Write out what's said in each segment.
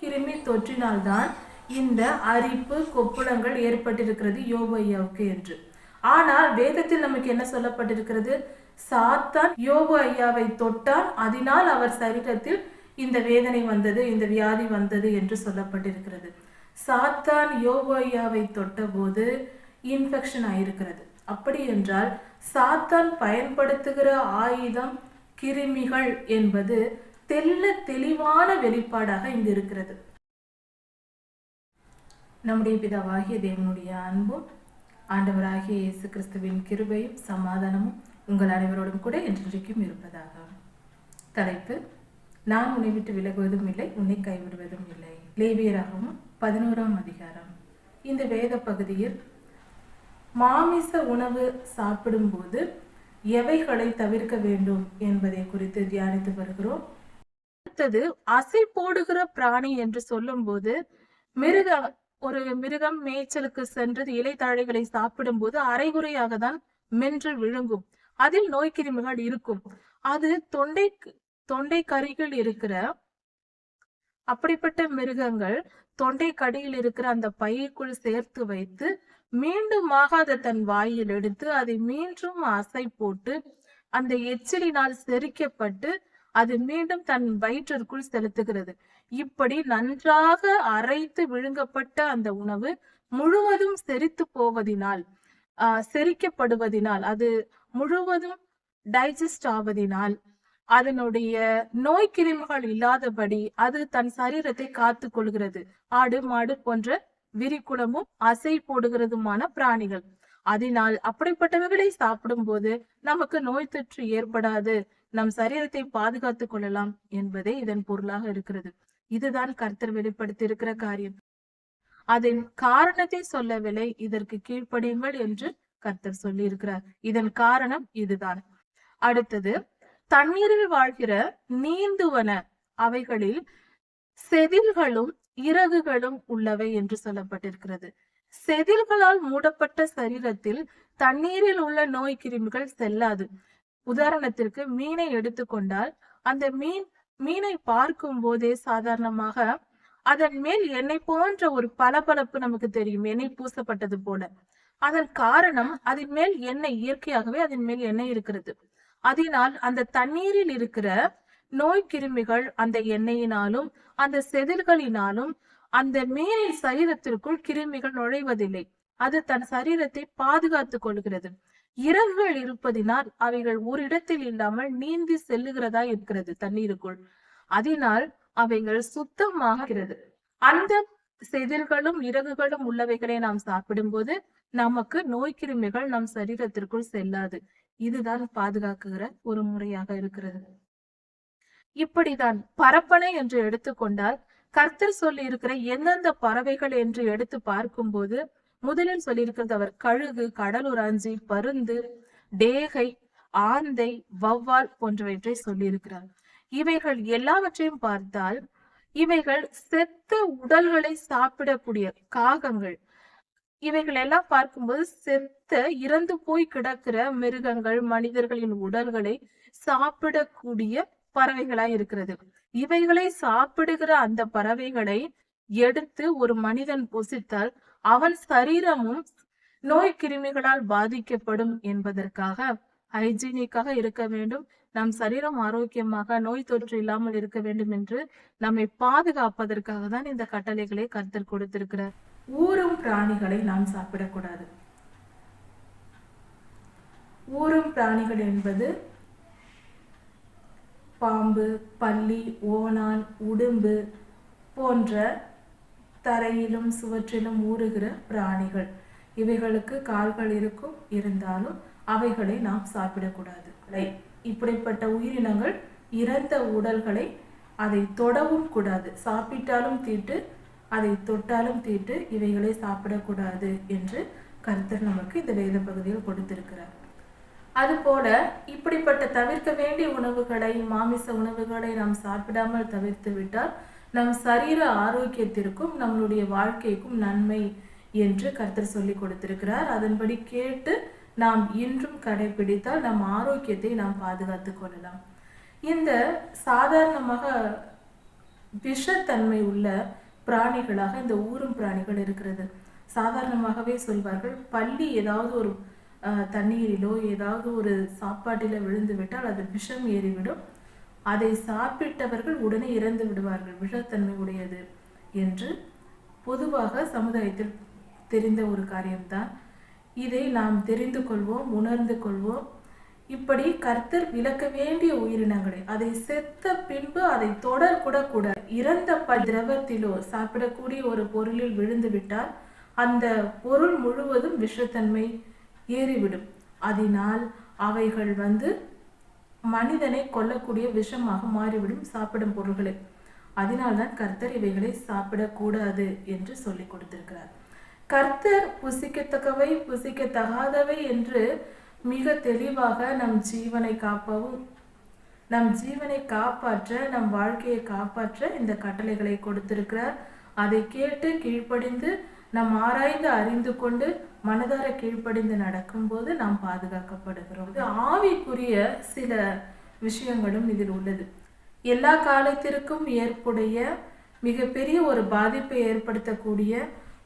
கிருமி தொற்றினால்தான் இந்த அரிப்பு கொப்புளங்கள் ஏற்பட்டிருக்கிறது யோபையாவுக்கு என்று. ஆனால் வேதத்தில் நமக்கு என்ன சொல்லப்பட்டிருக்கிறது? சாத்தான் யோபு ஐயாவை தொட்டால் அதனால் அவர் சரீரத்தில் இந்த வேதனை வந்தது இந்த வியாதி வந்தது என்று சொல்லப்பட்டிருக்கிறது. சாத்தான் யோபு ஐயாவை தொட்டபோது இன்ஃபெக்ஷன் ஆயிருக்கிறது. அப்படி என்றால் சாத்தான் பயன்படுத்துகிற ஆயுதம் கிருமிகள் என்பது தெல்ல தெளிவான வெளிப்பாடாக இங்கு இருக்கிறது. நம்முடைய பிதாவாகிய தேவனுடைய அன்பும் ஆண்டவராகிய இயேசு கிறிஸ்துவின் கிருபையும் சமாதானமும் உங்கள் அனைவரோடும் கூட என்றைக்கும் இருப்பதாக. தலைப்பு நான் உன்னை விட்டு விலகுவதும் இல்லை உன்னை கைவிடுவதும் இல்லை. லேவியராகவும் பதினோராம் அதிகாரம். இந்த வேத பகுதியில் மாமிச உணவு சாப்பிடும்போது எவைகளை தவிர்க்க வேண்டும் என்பதை குறித்து தியானித்து வருகிறோம். அடுத்தது அசை போடுகிற பிராணி என்று சொல்லும் போது மிருக ஒரு மிருகம் மேய்ச்சலுக்கு சென்று சாப்பிடும் போது அரைகுறையாக தான் மென்று விழுங்கும். அதில் நோய் கிருமிகள் இருக்கும். அது தொண்டை தொண்டை கறிகள் இருக்கிற அப்படிப்பட்ட மிருகங்கள் தொண்டை கடியில் இருக்கிற அந்த பைக்குள் சேர்த்து வைத்து மீண்டுமாக அதை தன் வாயில் எடுத்து அதை மீண்டும் அசை போட்டு அந்த எச்சிலினால் செரிக்கப்பட்டு அது மீண்டும் தன் வயிற்றிற்குள் செலுத்துகிறது. இப்படி நன்றாக அரைத்து விழுங்கப்பட்ட அந்த உணவு முழுவதும் செரித்து போவதினால் ஆஹ் செரிக்கப்படுவதினால் அது முழுவதும் டைஜஸ்ட் ஆவதினால் அதனுடைய நோய் கிருமிகள் இல்லாதபடி அது தன் சரீரத்தை காத்து கொள்கிறது. ஆடு மாடு போன்ற விரிக்குளமும் அசை போடுகிறதுமான பிராணிகள். அதனால் அப்படிப்பட்டவைகளை சாப்பிடும்போது நமக்கு நோய் தொற்று ஏற்படாது. நம் சரீரத்தை பாதுகாத்துக் கொள்ளலாம் என்பதே இதன் பொருளாக இருக்கிறது. இதுதான் கர்த்தர் வெளிப்படுத்தியிருக்கிற காரியம். அதன் காரணத்தை சொல்லவில்லை இதற்கு கீழ்ப்படியுங்கள் என்று கர்த்தர் சொல்லி இருக்கிறார் இதன் காரணம் இதுதான். அடுத்தது தண்ணீரில் வாழ்கிற நீந்துவன அவைகளில் செதில்களும் இறகுகளும் உள்ளவை என்று சொல்லப்பட்டிருக்கிறது. செதில்களால் மூடப்பட்ட சரீரத்தில் தண்ணீரில் உள்ள நோய் கிருமிகள் செல்லாது. உதாரணத்திற்கு மீனை எடுத்துக்கொண்டால் அந்த மீன் மீனை பார்க்கும் போதே சாதாரணமாக அதன் மேல் எண்ணெய் போன்ற ஒரு பளபளப்பு நமக்கு தெரியும் எண்ணெய் பூசப்பட்டது போல. அதன் காரணம் அதன் மேல் எண்ணெய் இயற்கையாகவே அதன் மேல் எண்ணெய் இருக்கிறது. அதனால் அந்த தண்ணீரில் இருக்கிற நோய் கிருமிகள் அந்த எண்ணெயினாலும் அந்த செதில்களினாலும் அந்த மீனின் சரீரத்திற்குள் கிருமிகள் நுழைவதில்லை. அது தன் சரீரத்தை பாதுகாத்துக் கொள்கிறது. இறகுகள் இருப்பதினால் அவைகள் ஒரு இடத்தில் இல்லாமல் நீந்தி செல்லுகிறதா இருக்கிறது தண்ணீருக்குள். அதனால் அவைகள் சுத்தமாகிறது. அந்த செதில்களும் இறகுகளும் உள்ளவைகளை நாம் சாப்பிடும்போது நமக்கு நோய் கிருமிகள் நம் சரீரத்திற்குள் செல்லாது. இதுதான் பாதுகாக்குகிற ஒரு முறையாக இருக்கிறது. இப்படிதான் பரப்பனை என்று எடுத்துக்கொண்டால் கர்த்தர் சொல்லி இருக்கிற எந்தெந்த பறவைகள் என்று எடுத்து பார்க்கும்போது முதலில் சொல்லியிருக்கிறது அவர் கழுகு கடலுராஞ்சி பருந்து டேகை ஆந்தை வவ்வால் போன்றவற்றை சொல்லியிருக்கிறார். இவைகள் எல்லாவற்றையும் பார்த்தால் இவைகள் செத்த உடல்களை சாப்பிடக்கூடிய காகங்கள். இவைகள் எல்லாம் பார்க்கும்போது செத்த இறந்து போய் கிடக்கிற மிருகங்கள் மனிதர்களின் உடல்களை சாப்பிடக்கூடிய பறவைகளாய் இருக்கிறது. இவைகளை சாப்பிடுகிற அந்த பறவைகளை எடுத்து ஒரு மனிதன் புசித்தால் அவன் சரீரமும் நோய் கிருமிகளால் பாதிக்கப்படும் என்பதற்காக ஹைஜீனிக்காக இருக்க வேண்டும். நம் சரீரம் ஆரோக்கியமாக நோய் தொற்று இல்லாமல் இருக்க வேண்டும் என்று நம்மை பாதுகாப்பதற்காக தான் இந்த கட்டளைகளை கருத்தில் கொடுத்திருக்கிறார். ஊரும் பிராணிகளை நாம் சாப்பிடக்கூடாது. ஊரும் பிராணிகள் என்பது பாம்பு பல்லி ஓனான் உடும்பு போன்ற தரையிலும் சுவற்றிலும் ஊறுகிற பிராணிகள். இவைகளுக்கு கால்கள் இருக்கும் இருந்தாலும் அவைகளை நாம் சாப்பிடக்கூடாது. இப்படிப்பட்ட உயிரினங்கள் இறந்த உடல்களை அதை தொடவும் கூடாது. சாப்பிட்டாலும் தீட்டு அதை தொட்டாலும் தீட்டு இவைகளை சாப்பிடக்கூடாது என்று கருத்தர் நமக்கு இந்த வேத பகுதியில் கொடுத்திருக்கிறார். அதுபோல இப்படிப்பட்ட தவிர்க்க வேண்டிய உணவுகளை மாமிச உணவுகளை நாம் சாப்பிடாமல் தவிர்த்து விட்டால் நம் சரீர ஆரோக்கியத்திற்கும் நம்மளுடைய வாழ்க்கைக்கும் நன்மை என்று கர்த்தர் சொல்லி கொடுத்திருக்கிறார். அதன்படி கேட்டு நாம் இன்றும் கடைபிடித்தால் நம் ஆரோக்கியத்தை நாம் பாதுகாத்துக் கொள்ளலாம். இந்த சாதாரணமாக விஷத்தன்மை உள்ள பிராணிகளாக இந்த ஊரும் பிராணிகள் இருக்கிறது. சாதாரணமாகவே சொல்வார்கள் பள்ளி ஏதாவது ஒரு அஹ், தண்ணீரிலோ ஏதாவது ஒரு சாப்பாட்டில விழுந்து விட்டால் அது விஷம் ஏறிவிடும். அதை சாப்பிட்டவர்கள் உடனே இறந்து விடுவார்கள். விஷத்தன்மை உடையது என்று பொதுவாக சமுதாயத்தில் தெரிந்த ஒரு காரியம்தான். இதை நாம் தெரிந்து கொள்வோம் உணர்ந்து கொள்வோம். இப்படி கர்த்தர் விளக்க வேண்டிய உயிரினங்களை அதை செத்த பின்பு அதை தொடர் கூட கூட இறந்த ப திரவத்திலோ சாப்பிடக்கூடிய ஒரு பொருளில் விழுந்து விட்டால் அந்த பொருள் முழுவதும் விஷத்தன்மை ஏறிவிடும். அதனால் அவைகள் வந்து மனிதனை கொல்லக்கூடிய விஷமாக மாறிவிடும் சாப்பிடும் பொருள்களை. அதனால்தான் கர்த்தர் இவைகளை சாப்பிடக்கூடாது என்று சொல்லி கொடுத்திருக்கிறார். கர்த்தர் புசிக்கத்தக்கவை புசிக்கத்தகாதவை என்று மிக தெளிவாக நம் ஜீவனை காப்பவும் நம் ஜீவனை காப்பாற்ற நம் வாழ்க்கையை காப்பாற்ற இந்த கட்டளைகளை கொடுத்திருக்கிறார். அதை கேட்டு கீழ்ப்படிந்து நாம் ஆராய்ந்து அறிந்து கொண்டு மனதார கீழ்ப்படிந்து நடக்கும்போது நாம் பாதுகாக்கப்படுகிறோம். இது ஆவிக்குரிய சில விஷயங்களும் இதில் உள்ளது. எல்லா காலத்திற்கும் ஏற்புடைய மிகப்பெரிய ஒரு பாதிப்பை ஏற்படுத்தக்கூடிய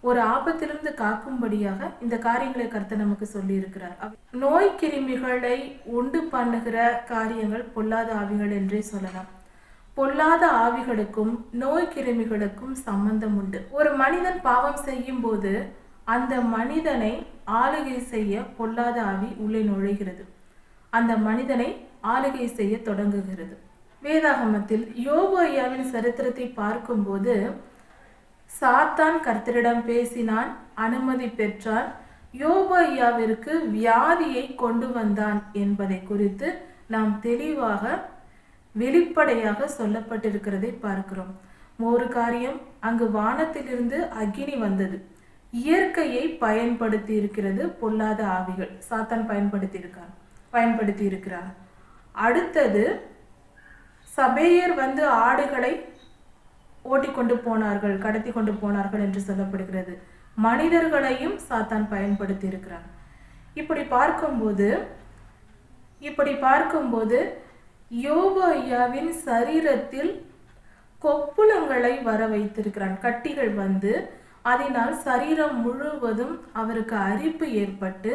ஒரு ஆபத்திலிருந்து காக்கும்படியாக இந்த காரியங்களை கருத்து நமக்கு சொல்லியிருக்கிறார். நோய் கிருமிகளை உண்டு பண்ணுகிற காரியங்கள் பொல்லாத ஆவிகள் என்றே சொல்லலாம். பொல்லாத ஆவிகளுக்கும் நோய் கிருமிகளுக்கும் சம்பந்தம் உண்டு ஒரு மனிதன் பாவம் செய்யும் போது அந்த மனிதனை ஆளுகை செய்ய பொல்லாத ஆவி உள்ளே நுழைகிறது. அந்த மனிதனை ஆளுகை செய்ய தொடங்குகிறது. வேதாகமத்தில் யோபு ஐயாவின் சரித்திரத்தை பார்க்கும்போது சாத்தான் கர்த்தரிடம் பேசினான் அனுமதி பெற்றான் யோபு ஐயாவிற்கு வியாதியை கொண்டு வந்தான் என்பதை குறித்து நாம் தெளிவாக வெளிப்படையாக சொல்லப்பட்டிருக்கிறதை பார்க்கிறோம். ஒரு காரியம் அங்கு வானத்திலிருந்து அக்கினி வந்தது. இயற்கையை பயன்படுத்தி இருக்கிறது பொல்லாத ஆவிகள். சாத்தான் பயன்படுத்தி இருக்கார் பயன்படுத்தி இருக்கிறார் அடுத்தது சபேயர் வந்து ஆடுகளை ஓட்டிக்கொண்டு போனார்கள் கடத்தி கொண்டு போனார்கள் என்று சொல்லப்படுகிறது. மனிதர்களையும் சாத்தான் பயன்படுத்தி இருக்கிறார் இப்படி பார்க்கும்போது இப்படி பார்க்கும்போது யோபு ஐயாவின் சரீரத்தில் கொப்புளங்களை வர வைத்திருக்கிறான். கட்டிகள் வந்து அதனால் சரீரம் முழுவதும் அவருக்கு அரிப்பு ஏற்பட்டு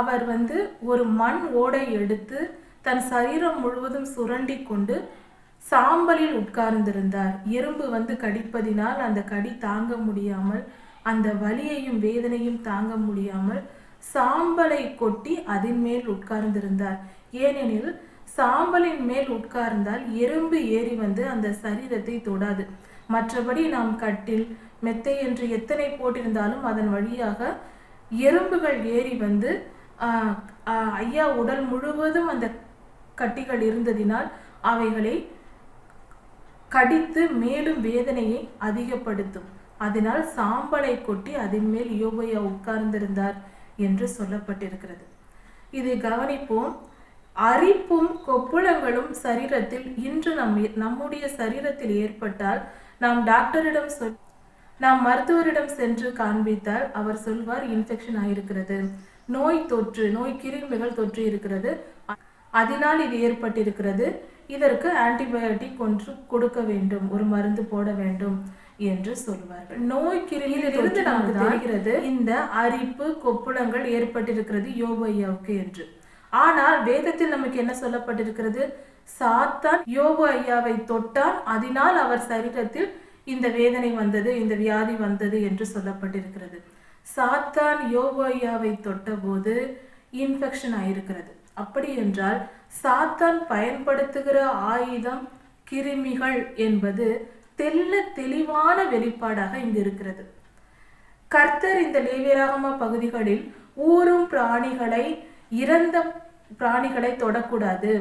அவர் வந்து ஒரு மண் ஓடை எடுத்து தன் சரீரம் முழுவதும் சுரண்டி கொண்டு சாம்பலில் உட்கார்ந்திருந்தார். எறும்பு வந்து கடிப்பதினால் அந்த கடி தாங்க முடியாமல் அந்த வலியையும் வேதனையும் தாங்க முடியாமல் சாம்பலை கொட்டி அதன் மேல் உட்கார்ந்திருந்தார். ஏனெனில் சாம்பலின் மேல் உட்கார்ந்தால் எறும்பு ஏறி வந்து அந்த சரீரத்தை தொடாது. மற்றபடி நாம் கட்டில் மெத்தை என்று எத்தனை போட்டிருந்தாலும் அதன் வழியாக எறும்புகள் ஏறி வந்து ஆஹ், ஐயா உடல் முழுவதும் அந்த கட்டிகள் இருந்ததினால் அவைகளை கடித்து மேலும் வேதனையை அதிகப்படுத்தும். அதனால் சாம்பலை கொட்டி அதன் மேல் யோபையா உட்கார்ந்திருந்தார். என்று சொல்லப்பட்டிருக்கிறது. இதை கவனிப்போம். அரிப்பும் கொப்புளங்களும் சரீரத்தில் இன்று நம் நம்முடைய சரீரத்தில் ஏற்பட்டால் நாம் டாக்டரிடம் சொல் நாம் மருத்துவரிடம் சென்று காண்பித்தால் அவர் சொல்வார் இன்ஃபெக்ஷன் ஆயிருக்கிறது. நோய் தொற்று நோய் கிருமிகள் தொற்று இருக்கிறது. அதனால் இது ஏற்பட்டிருக்கிறது. இதற்கு ஆன்டிபயோட்டிக் ஒன்று கொடுக்க வேண்டும். ஒரு மருந்து போட வேண்டும். என்று சொல்வார்கள் நோய் கிருமியிலிருந்து நமக்கு தெரிகிறது இந்த அரிப்பு கொப்புளங்கள் ஏற்பட்டிருக்கிறது யோபையாவுக்கு என்று. ஆனால் வேதத்தில் நமக்கு என்ன சொல்லப்பட்டிருக்கிறது? சாத்தான் யோபு ஐயாவை தொட்டால் அதனால் அவர் சரீரத்தில் இந்த வேதனை வந்தது இந்த வியாதி வந்தது என்று சொல்லப்பட்டிருக்கிறது. சாத்தான் யோபு ஐயாவை தொட்டபோது இன்ஃபெக்ஷன் ஆயிருக்கிறது. அப்படி என்றால் சாத்தான் பயன்படுத்துகிற ஆயுதம் கிருமிகள் என்பது தெல்ல தெளிவான வெளிப்பாடாக இங்கு இருக்கிறது. கர்த்தர் இந்த லேவியராகம பகுதிகளில் ஊறும் பிராணிகளை இறந்த பிராணிகளை தொடக்கூடாது.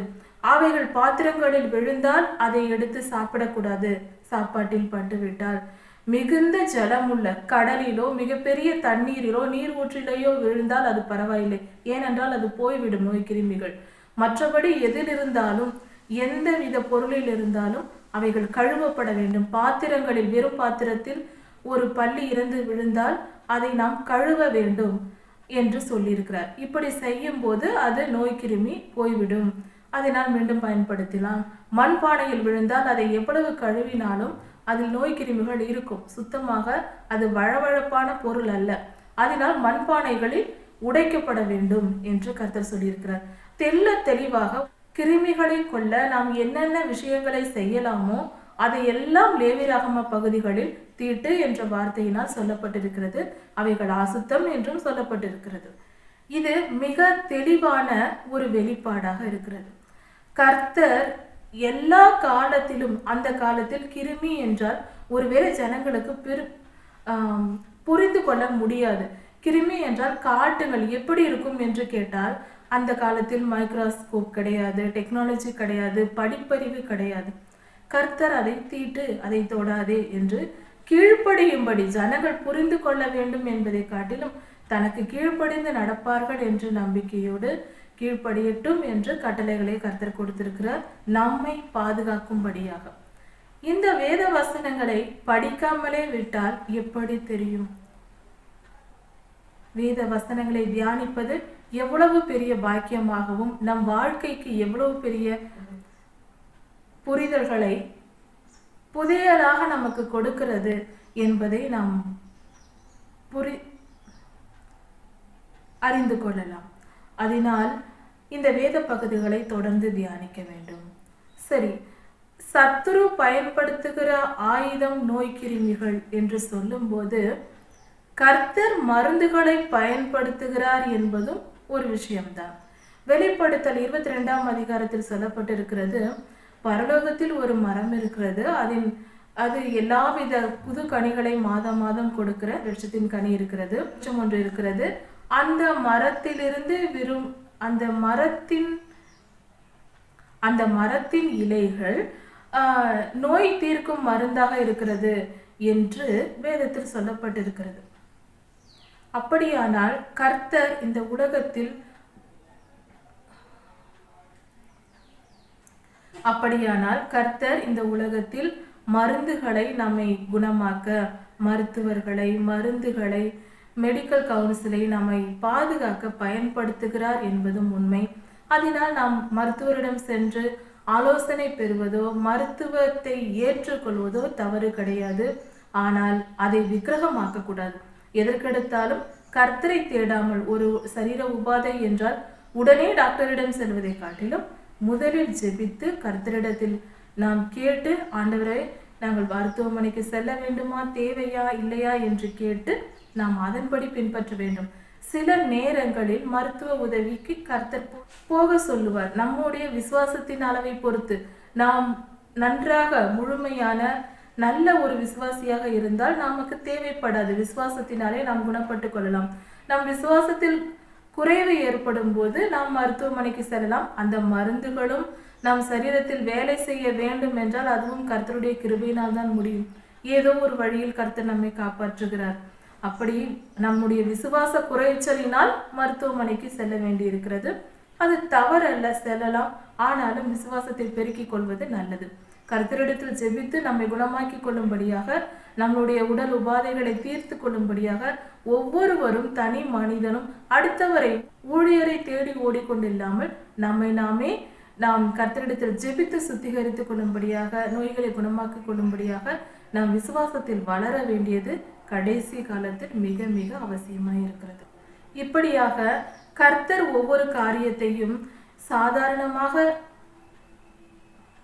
அவைகள் பாத்திரங்களில் விழுந்தால் அதை எடுத்து சாப்பிடக்கூடாது. சாப்பாட்டில் பட்டுவிட்டால் மிகுந்த ஜலமுள்ள கடலிலோ மிகப்பெரிய தண்ணீரிலோ நீர் ஊற்றிலேயோ விழுந்தால் அது பரவாயில்லை. ஏனென்றால் அது போய்விடும் நோய் கிருமிகள். மற்றபடி எதில் இருந்தாலும் எந்த வித பொருளில் இருந்தாலும் அவைகள் கழுவப்பட வேண்டும். பாத்திரங்களில் வெறும் பாத்திரத்தில் ஒரு பள்ளி இறந்து விழுந்தால் அதை நாம் கழுவ வேண்டும் என்று சொல்லியிருக்கிறார். இப்படி செய்யும் போது அது நோய் கிருமி போய்விடும். நாம் மீண்டும் பயன்படுத்தலாம். மண்பானையில் விழுந்தால் அதை எவ்வளவு கழுவினாலும் அதில் நோய் கிருமிகள் இருக்கும். சுத்தமாக அது வழவழப்பான பொருள் அல்ல. அதனால் மண்பானைகளில் உடைக்கப்பட வேண்டும் என்று கர்த்தர் சொல்லியிருக்கிறார். தெல்ல தெளிவாக கிருமிகளை கொல்ல நாம் என்னென்ன விஷயங்களை செய்யலாமோ அதை எல்லாம் லேவிராகம பகுதிகளில் தீட்டு என்ற வார்த்தையினால் சொல்லப்பட்டிருக்கிறது. அவைகள் அசுத்தம் என்றும் சொல்லப்பட்டிருக்கிறது. இது மிக தெளிவான ஒரு வெளிப்பாடாக இருக்கிறது. கர்த்தர் எல்லா காலத்திலும் அந்த காலத்தில் கிருமி என்றால் ஒருவேளை ஜனங்களுக்கு பெரு புரிந்து கொள்ள முடியாது. கிருமி என்றால் காட்டுங்கள் எப்படி இருக்கும் என்று கேட்டால் அந்த காலத்தில் மைக்ரோஸ்கோப் கிடையாது டெக்னாலஜி கிடையாது படிப்பறிவு கிடையாது. கர்த்தர் அதை தீட்டு அதை தொடாதே என்று கீழ்ப்படியும்படி ஜனங்கள் புரிந்து கொள்ள வேண்டும் என்பதை காட்டிலும் தனக்கு கீழ்ப்படிந்து நடப்பார்கள் என்ற நம்பிக்கையோடு கீழ்ப்படியட்டும் என்று கட்டளைகளை கர்த்தர் கொடுத்திருக்கிறார். நம்மை பாதுகாக்கும்படியாக. இந்த வேத வசனங்களை படிக்காமலே விட்டால் எப்படி தெரியும்? வேத வசனங்களை தியானிப்பது எவ்வளவு பெரிய பாக்கியமாகவும் நம் வாழ்க்கைக்கு எவ்வளவு பெரிய புரிதல்களை புதியதாக நமக்கு கொடுக்கிறது என்பதை நாம் புரி அறிந்து கொள்ளலாம். அதனால் இந்த வேத பகுதிகளை தொடர்ந்து தியானிக்க வேண்டும். சரி சத்துரு பயன்படுத்துகிற ஆயுதம் நோய் கிருமிகள் என்று சொல்லும்போது கர்த்தர் மருந்துகளை பயன்படுத்துகிறார் என்பதும் ஒரு விஷயம்தான். வெளிப்படுத்தல் இருபத்தி ரெண்டாம் அதிகாரத்தில் சொல்லப்பட்டிருக்கிறது பரலோகத்தில் ஒரு மரம் இருக்கிறது. அதில் அது எல்லாவித புது கனிகளை மாதம் மாதம் கொடுக்கிற விருட்சத்தின் கனி இருக்கிறது. விருட்சம் ஒன்று இருக்கிறது. அந்த மரத்திலிருந்து விரும் அந்த மரத்தின் அந்த மரத்தின் இலைகள் நோய் தீர்க்கும் மருந்தாக இருக்கிறது என்று வேதத்தில் சொல்லப்பட்டிருக்கிறது. அப்படியானால் கர்த்தர் இந்த உலகத்தில் அப்படியானால் கர்த்தர் இந்த உலகத்தில் மருந்துகளை நம்மை குணமாக்க மருத்துவர்களை மருந்துகளை மெடிக்கல் கவுன்சிலை நம்மை பாதுகாக்க பயன்படுத்துகிறார் என்பதும் உண்மை. அதனால் நாம் மருத்துவரிடம் சென்று ஆலோசனை பெறுவதோ மருத்துவத்தை ஏற்றுக்கொள்வதோ தவறு கிடையாது. ஆனால் அதை விக்கிரகமாக்க கூடாது. எதற்கெடுத்தாலும் கர்த்தரை தேடாமல் ஒரு சரீர உபாதை என்றால் உடனே டாக்டரிடம் செல்வதை காட்டிலும் முதலில் ஜெபித்து கர்த்தரிடத்தில் நாம் கேட்டு ஆண்டவரை நாங்கள் மருத்துவமனைக்கு செல்ல வேண்டுமா? தேவையா? இல்லையா? என்று கேட்டு நாம் அதன்படி பின்பற்ற வேண்டும். சில நேரங்களில் மருத்துவ உதவிக்கு கர்த்தர் போக சொல்லுவார். நம்முடைய விசுவாசத்தின் அளவை பொறுத்து நாம் நன்றாக முழுமையான நல்ல ஒரு விசுவாசியாக இருந்தால் நமக்கு தேவைப்படாது. விசுவாசத்தினாலே நாம் குணப்பட்டு கொள்ளலாம். நம் விசுவாசத்தில் குறைவு ஏற்படும் போது நாம் மருத்துவமனைக்கு செல்லலாம். அந்த மருந்துகளும் நம் சரீரத்தில் வேலை செய்ய வேண்டும் என்றால் அதுவும் கர்த்தருடைய கிருபையினால் தான் முடியும். ஏதோ ஒரு வழியில் கர்த்தர் நம்மை காப்பாற்றுகிறார். அப்படி நம்முடைய விசுவாச குறைச்சலினால் மருத்துவமனைக்கு செல்ல வேண்டியிருக்கிறது. அது தவறல்ல செல்லலாம். ஆனாலும் விசுவாசத்தை பெருக்கிக் கொள்வது நல்லது. கர்த்தரிடத்தில் ஜெபித்து நம்மை குணமாக்கி கொள்ளும்படியாக நம்முடைய உடல் உபாதைகளை தீர்த்து கொள்ளும்படியாக ஒவ்வொருவரும் தனி மனிதனும் அடுத்தவரை ஊழியரை தேடி ஓடிக்கொண்டில்லாமல் நம்மை நாமே நாம் கர்த்தரிடத்தில் ஜெபித்து சுத்திகரித்துக் கொள்ளும்படியாக நோய்களை குணமாக்கிக் கொள்ளும்படியாக நாம் விசுவாசத்தில் வளர வேண்டியது கடைசி காலத்தில் மிக மிக அவசியமாக இருக்கிறது. இப்படியாக கர்த்தர் ஒவ்வொரு காரியத்தையும் சாதாரணமாக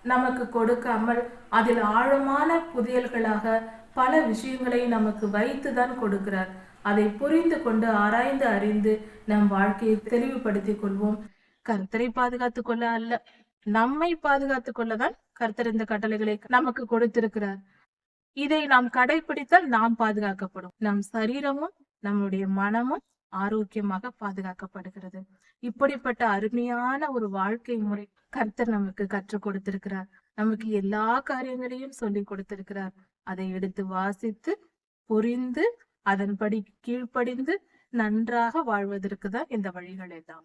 நமக்கு கொடுக்காமல் அதில் ஆழமான புதியல்களாக பல விஷயங்களை நமக்கு வைத்துதான் கொடுக்கிறார். அதை புரிந்து கொண்டு ஆராய்ந்து அறிந்து நம் வாழ்க்கையை தெளிவுபடுத்திக் கொள்வோம். கர்த்தரை பாதுகாத்துக் கொள்ள அல்ல நம்மை பாதுகாத்துக் கொள்ளதான் கர்த்தர் இந்த கட்டளைகளை நமக்கு கொடுத்திருக்கிறார். இதை நாம் கடைபிடித்தால் நாம் பாதுகாக்கப்படும். நம் சரீரமும் நம்முடைய மனமும் ஆரோக்கியமாக பாதுகாக்கப்படுகிறது. இப்படிப்பட்ட அருமையான ஒரு வாழ்க்கை முறை கர்த்தர் நமக்கு கற்றுக் கொடுத்திருக்கிறார். நமக்கு எல்லா காரியங்களையும் சொல்லி கொடுத்திருக்கிறார். அதை எடுத்து வாசித்து புரிந்து அதன்படி கீழ்ப்படிந்து நன்றாக வாழ்வதற்கு தான் இந்த வழிகள் எல்லாம்.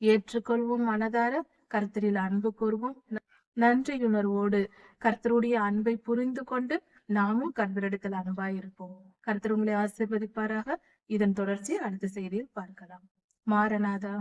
ஏற்றுக்கொள்வோம் மனதார கர்த்தரில் அன்பு கூறுவோம். ந- நன்றியுணர்வோடு கர்த்தருடைய அன்பை புரிந்து கொண்டு நாமும் கர்த்தரிடத்தில் அன்பாயிருப்போம். கர்த்தர் உங்களை ஆசீர்வதிப்பாராக. இதன் தொடர்ச்சி அடுத்த செய்தியில் பார்க்கலாம். மாரநாதா